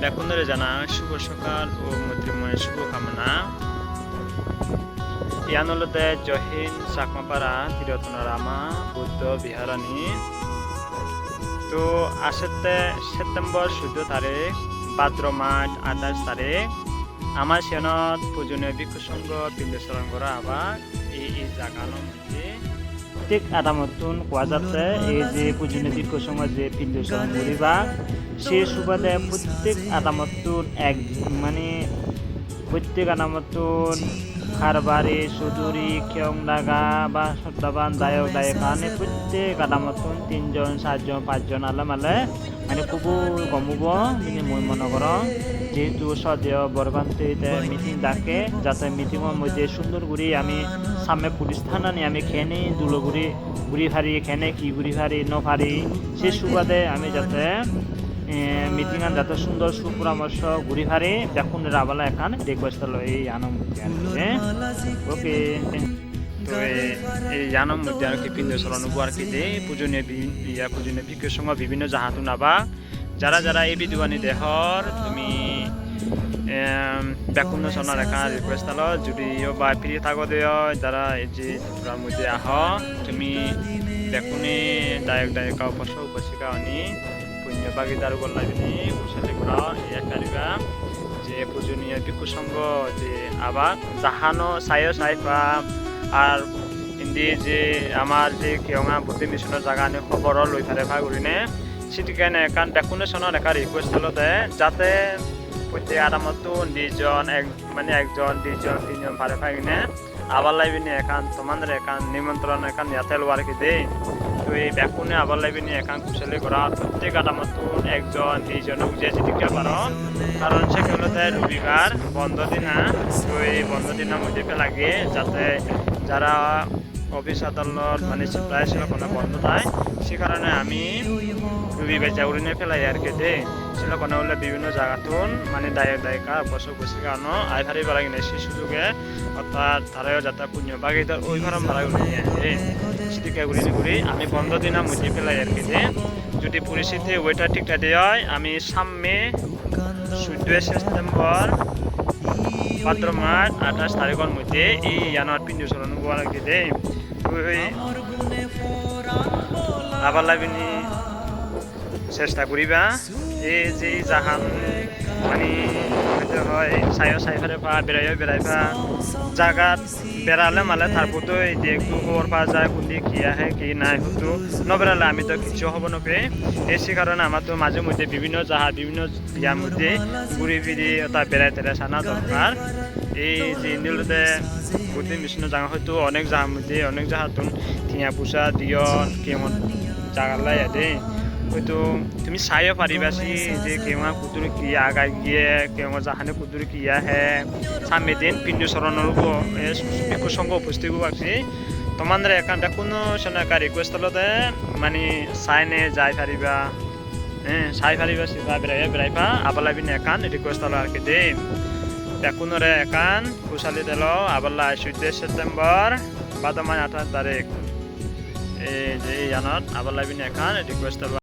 ব্যাকুন্দরে জানা, শুভ সকাল ও মৈত্রীময় শুভকামনা ইয়ানলতে জহিন চাকমাপাড়া তিরতনারামা বুদ্ধ বিহারানি। তো আসতে সেপ্টেম্বর চৈধ্য তাৰিখ ভাদ্র মাস আঠাশ তাৰিখ আমাৰ চেনত পূজনীয় ভিক্ষু সংঘ পিণ্ডেশ্বৰণ কৰা আবার এই এই জাগানো মধ্যে প্রত্যেক আদামতুন কোয়া যাচ্ছে। এই যে ভিক্ষু সংঘ যে পিণ্ডেশ্বরণ করিবা সে সুবাদে প্রত্যেক আদামতুন এক মানে প্রত্যেক আদামতুন খারবারি সুদুরি খেয়ংডাগা বা সত্যাবান দায়ক দায়কানে প্রত্যেক আদামতুন তিনজন চারজন পাঁচজন আলে মালে মানে খুব গমুব মানে মই মনে কর। যেহেতু সদেয় বরবান্তিতে মিটিং ডাকে, যাতে মিটিংয়ের মধ্যে সুন্দর করে আমি সামনে পুলিশ থানা নিয়ে আমি খেনে দুলো ঘুরি ঘুরি ফারি খেনে কি ঘুরি ফারি ন ফারি সে সুবাদে আমি যাতে মিটিং আন যাতে সুন্দর সুপরামর্শ ঘুরি ফারি দেখুন রাবালা এখান রিকোয়েস্ট হলো এই আনম ওকে, তো এই- মধ্যে আর কি পিণ্ড চলন আর কি যে পূজনীয় ইয়া পূজনীয় বিজ্ঞ সঙ্গ বিভিন্ন জাহাতু নাবা। যারা যারা এই বিদুয়ানি দেহর, তুমি ব্যাকুণ্ড চনার একা রিকুয়েস্ট হলো যদি বা ফ্রি থাকো দেয়, যারা এই যে ত্রিপুরার মধ্যে আহ, তুমি বেকুনি দায়ক দায়িকা উপস উপসিকা অনি। গল্লাবিনি কুশলী করা এক তারিখা যে পূজনীয় ভিক্ষু যে আবার জাহানো সাইও সাইফা। আর ইন্দি যে আমার যে কেওঙা বুদ্ধি মিশনের জায়গা আনি খবর লৈ ফাৰে ভা কৰিনে সিটিকানে একান ডেকুনেশ্যনৰ একা ৰিকুৱেষ্ট হলতে যাতে প্ৰত্যেক আৰামতো দুইজন এক মানে একজন, দুইজন, তিনজন ফাৰে ফাইনে আবার লাইবিনি একান তোমাদের একান নিমন্ত্রণ একান ইয়াতে লোয়ার কি দেই। তো এই ব্যাকুনে আবার লাইবিনি একান কুশলে করা প্রত্যেক আদামতুন একজন দুইজন বুঝে যেতে পারো? কারণ সেখানে রবিবার বন্ধ দিন তো এই বন্ধ দিনের মধ্যে লাগে যাতে যারা অফিস আদালত মানে প্রায় সেরকম বন্ধ থাকে সে কারণে আমি রবিবার যাউরিনে ফেলাই আর কি দে ছিল কোনো হলে বিভিন্ন জায়গাতুন মানে দায়ক দায়িকা বসে বসে গানো আই ভারি বেলা কিনে সেই সুযোগে অর্থাৎ তারাও যাতে পুণ্য বাগিদার ওই ঘর ভাড়া নিয়ে আসে সেদিকে ঘুরি ঘুরি আমি বন্ধ দিনা মুজি ফেলাই আর কি যে যদি পরিস্থিতি ওইটা ঠিকঠাক দেয় আমি সামনে চৈধ্য সেপ্টেম্বর ভাদ্র মাস আঠাশ তারিখের মধ্যে এই জানুয়ার পিণ্ডু চলন গোয়া লাগি দে ওই আবার লাবিনি চেষ্টা করিবা এই যে জাহান মানে হয় চাইও চাই ফেরে পা বেড়াইও বেড়াইবা জাগাত বেড়ালে মালে তারপর এই যে একটু খবর যায়, কোনদিন কি আহে, কি নাই হতো নবেড়ালে আমি তো কিছু হব নপে এই সে কারণে আমার তো মাঝে মধ্যে বিভিন্ন জাহা বিভিন্ন ইয়ার মধ্যে ঘুরি ফিরি তা বেড়াই তেড়াই সানা দরকার এই যে ইন্দিলতে বুদ্ধি মিশন জায়গা হয়তো অনেক জাহার মধ্যে, অনেক জাহাতুন ঠিয়া পুষা দিয়ন কেমন জাগালাই আদে হয়তো তুমি চাইও পাৰিবাছি যে কেৱা কুতুৰি কি আগাই গিয়ে কেৱা জাহানে কুতুৰি কি আহে সামনে দিন পিণ্ডু চৰণৰ সংঘ উপস্থিত আছে। তোমাদের একান্টা কোনো সেনা একা রিকোয়েস্ট হলতে মানে চাইনে যাই পাৰিবা। হ্যাঁ চাই পাৰিবা চিবা বেড়াইবা বেড়াইবা আবালা বিন একান রিকোয়েস্ট হলো আর কি দে একুনরে একান, কুশালি দিল আবালা চৈধ্য সেপ্টেম্বর বাদমান আঠাশ তারিখ এই যে এই জানত আবালা বিন একান রিকোয়েস্ট হলো